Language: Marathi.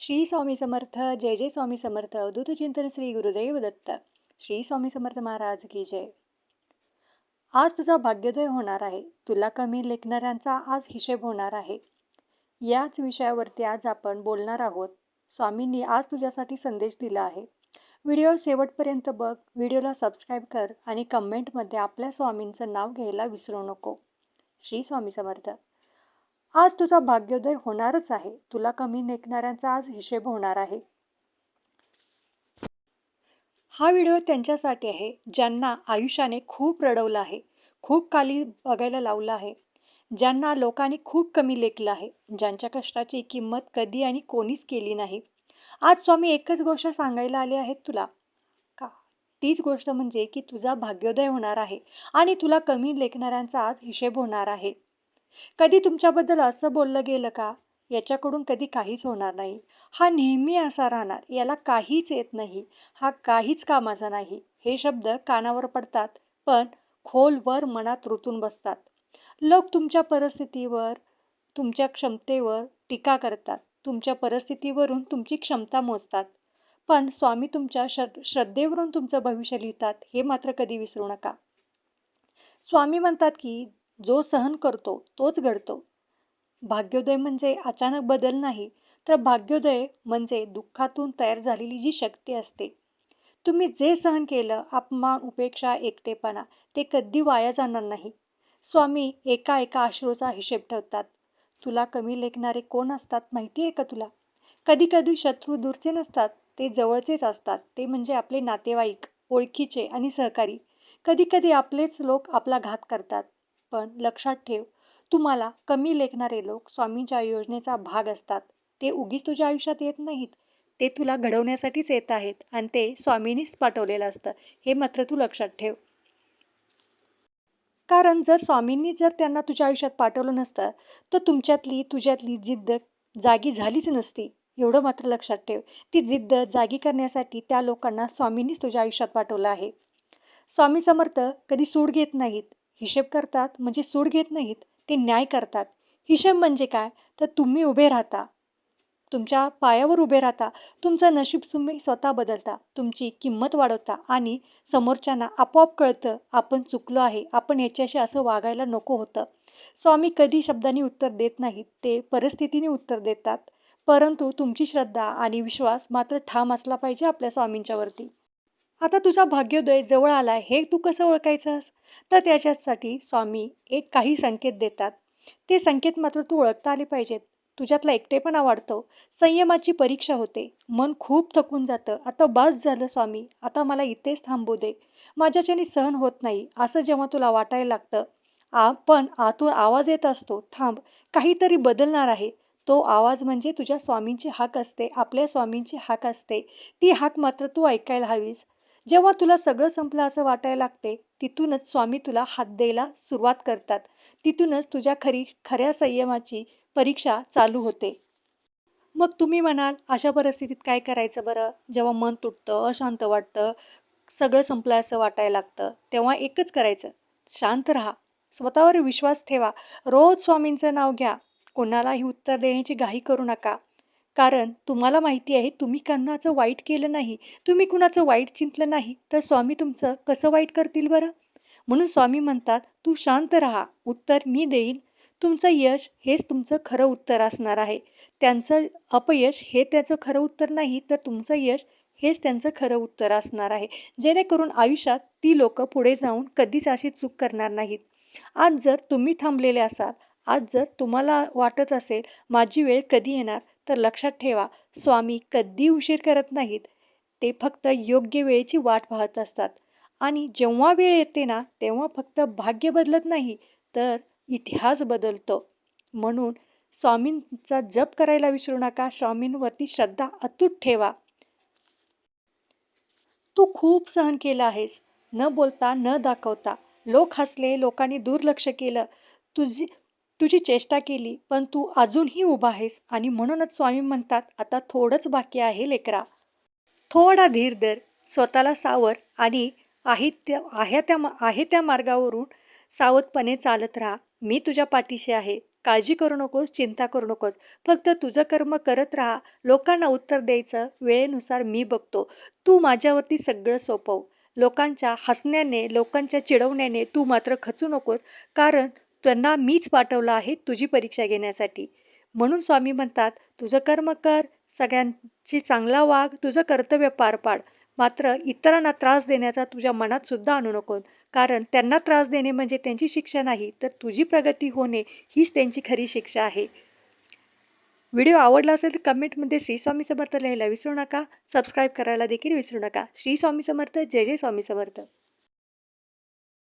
श्री स्वामी समर्थ जय जय स्वामी समर्थ अवधूत चिंतन श्री गुरुदेव दत्त. श्री स्वामी समर्थ महाराज की जय. आज तुझा भाग्योदय होणार आहे. तुला कमी लेखणाऱ्यांचा आज हिशेब होणार आहे. याच विषयावरती आज आपण बोलणार आहोत. स्वामींनी आज तुझ्यासाठी संदेश दिला आहे. व्हिडिओ शेवटपर्यंत बघ. व्हिडिओला सबस्क्राईब कर आणि कमेंटमध्ये आपल्या स्वामींचं नाव घ्यायला विसरू नको. श्री स्वामी समर्थ. आज तुझा भाग्योदय होणारच आहे. तुला कमी लेखणाऱ्यांचा आज हिशेब होणार आहे. हा व्हिडिओ त्यांच्यासाठी आहे ज्यांना आयुष्याने खूप रडवलं आहे खूप काली बघायला लावलं आहे ज्यांना लोकांनी खूप कमी लेखलं आहे ज्यांच्या कष्टाची किंमत कधी आणि कोणीच केली नाही. आज स्वामी एकच गोष्ट सांगायला आले आहेत तुला. का? तीच गोष्ट म्हणजे की तुझा भाग्योदय होणार आहे आणि तुला कमी लेखणाऱ्यांचा आज हिशेब होणार आहे. कधी तुमच्याबद्दल असं बोललं गेलं का? याच्याकडून कधी काहीच होणार नाही. हा नेहमी असा राहणार याला काहीच येत नाही. हा काहीच कामाचा नाही. हे शब्द कानावर पडतात पण खोलवर मनात रुतून बसतात. लोक तुमच्या परिस्थितीवर तुमच्या क्षमतेवर टीका करतात. तुमच्या परिस्थितीवरून तुमची क्षमता मोजतात. पण स्वामी तुमच्या श श्रद्धेवरून तुमचं भविष्य लिहितात हे मात्र कधी विसरू नका. स्वामी म्हणतात की जो सहन करतो तोच घडतो. भाग्योदय म्हणजे अचानक बदल नाही तर भाग्योदय म्हणजे दुःखातून तयार झालेली जी शक्ती असते. तुम्ही जे सहन केलं अपमान उपेक्षा एकटेपणा ते कधी वाया जाणार नाही. स्वामी एका एका अश्रूचा हिशेब ठेवतात. तुला कमी लेखणारे कोण असतात माहिती आहे का तुला? कधी कधी शत्रू दूरचे नसतात ते जवळचेच असतात ते म्हणजे आपले नातेवाईक ओळखीचे आणि सहकारी. कधी कधी आपलेच लोक आपला घात करतात. पण लक्षात ठेव तुम्हाला कमी लेखणारे लोक स्वामींच्या योजनेचा भाग असतात. ते उगीच तुझ्या आयुष्यात येत नाहीत. ते तुला घडवण्यासाठीच येत आहेत आणि ते स्वामींनीच पाठवलेलं असतं हे मात्र तू लक्षात ठेव. कारण जर स्वामींनी जर त्यांना तुझ्या आयुष्यात पाठवलं नसतं तर तुमच्यातली तुझ्यातली जिद्द जागी झालीच नसती. एवढं मात्र लक्षात ठेव. ती जिद्द जागी करण्यासाठी त्या लोकांना स्वामींनीच तुझ्या आयुष्यात पाठवलं आहे. स्वामी समर्थ कधी सूड घेत नाहीत. हिशेब करतात म्हणजे सूड घेत नाहीत ते न्याय करतात. हिशेब म्हणजे काय? तर तुम्ही उभे राहता. तुमच्या पायावर उभे राहता. तुमचं नशीब तुम्ही स्वतः बदलता. तुमची किंमत वाढवता. आणि समोरच्यांना आपोआप कळतं आपण चुकलो आहे. आपण याच्याशी असं वागायला नको होतं. स्वामी कधी शब्दांनी उत्तर देत नाहीत. ते परिस्थितीने उत्तर देतात. परंतु तुमची श्रद्धा आणि विश्वास मात्र ठाम असला पाहिजे आपल्या स्वामींच्यावरती. आता तुझा भाग्योदय जवळ आला हे तू कसं ओळखायचंस? तर त्याच्यासाठी स्वामी एक काही संकेत देतात. ते संकेत मात्र तू ओळखता आले पाहिजेत. तुझ्यातला एकटेपणा वाढतो. संयमाची परीक्षा होते. मन खूप थकून जातं. आता बस झालं स्वामी. आता मला इथेच थांबू दे. माझ्याच्याने सहन होत नाही असं जेव्हा तुला वाटायला लागतं. आ पण आतून आवाज येत असतो. थांब. काहीतरी बदलणार आहे. तो आवाज म्हणजे तुझ्या स्वामींची हाक असते. आपल्या स्वामींची हाक असते. ती हाक मात्र तू ऐकायला हवीस. जेव्हा तुला सगळं संपलं असं वाटायला लागते तिथूनच स्वामी तुला हात द्यायला सुरुवात करतात. तिथूनच तुझ्या खरी खऱ्या संयमाची परीक्षा चालू होते. मग तुम्ही म्हणाल अशा परिस्थितीत काय करायचं बरं? जेव्हा मन तुटतं अशांत वाटतं सगळं संपलं असं वाटायला लागतं तेव्हा एकच करायचं शांत राहा. स्वतःवर विश्वास ठेवा. रोज स्वामींचं नाव घ्या. कोणालाही उत्तर देण्याची घाई करू नका. कारण तुम्हाला माहिती आहे तुम्ही कोणाचं वाईट केलं नाही तुम्ही कुणाचं वाईट चिंतलं नाही तर स्वामी तुमचं कसं वाईट करतील बरं? म्हणून स्वामी म्हणतात तू शांत राहा उत्तर मी देईन. तुमचं यश हेच तुमचं खरं उत्तर असणार आहे. त्यांचं अपयश हे त्याचं खरं उत्तर नाही तर तुमचं यश हेच त्यांचं खरं उत्तर असणार आहे. जेणेकरून आयुष्यात ती लोक पुढे जाऊन कधीच अशी चूक करणार नाहीत. आज जर तुम्ही थांबलेले असाल आज जर तुम्हाला वाटत असेल माझी वेळ कधी येणार? तर लक्षात ठेवा स्वामी कधी उशीर करत नाहीत. ते फक्त योग्य वेळेची वाट पाहत असतात. आणि जेव्हा वेळ येते ना तेव्हा फक्त भाग्य बदलत नाही तर इतिहास बदलतो. म्हणून स्वामींचा जप करायला विसरू नका स्वामींवरती श्रद्धा अतूट ठेवा. तू खूप सहन केलं आहेस. न बोलता न दाखवता. लोक हसले लोकांनी दुर्लक्ष केलं. तुझी तुझी चेष्टा केली पण तू अजूनही उभा आहेस आणि म्हणूनच स्वामी म्हणतात आता थोडंच बाकी आहे लेकरा. थोडा धीर धर स्वतःला सावर आणि आहे त्या आहे त्या आहे त्या मार्गावरून सावधपणे चालत राहा. मी तुझ्या पाठीशी आहे. काळजी करू नकोस चिंता करू नकोस. फक्त तुझं कर्म करत राहा. लोकांना उत्तर द्यायचं वेळेनुसार मी बघतो. तू माझ्यावरती सगळं सोपव. लोकांच्या हसण्याने लोकांच्या चिडवण्याने तू मात्र खचू नकोस. कारण त्यांना मीच पाठवलं आहे तुझी परीक्षा घेण्यासाठी. म्हणून स्वामी म्हणतात तुझं कर्म कर सगळ्यांची चांगला वाग तुझं कर्तव्य पार पाड. मात्र इतरांना त्रास देण्याचा तुझ्या मनात सुद्धा आणू नको. कारण त्यांना त्रास देणे म्हणजे त्यांची शिक्षा नाही तर तुझी प्रगती होणे हीच त्यांची खरी शिक्षा आहे. व्हिडिओ आवडला असेल तर कमेंटमध्ये श्री स्वामी समर्थ लिहायला विसरू नका. सबस्क्राईब करायला देखील विसरू नका. श्री स्वामी समर्थ. जय जय स्वामी समर्थ.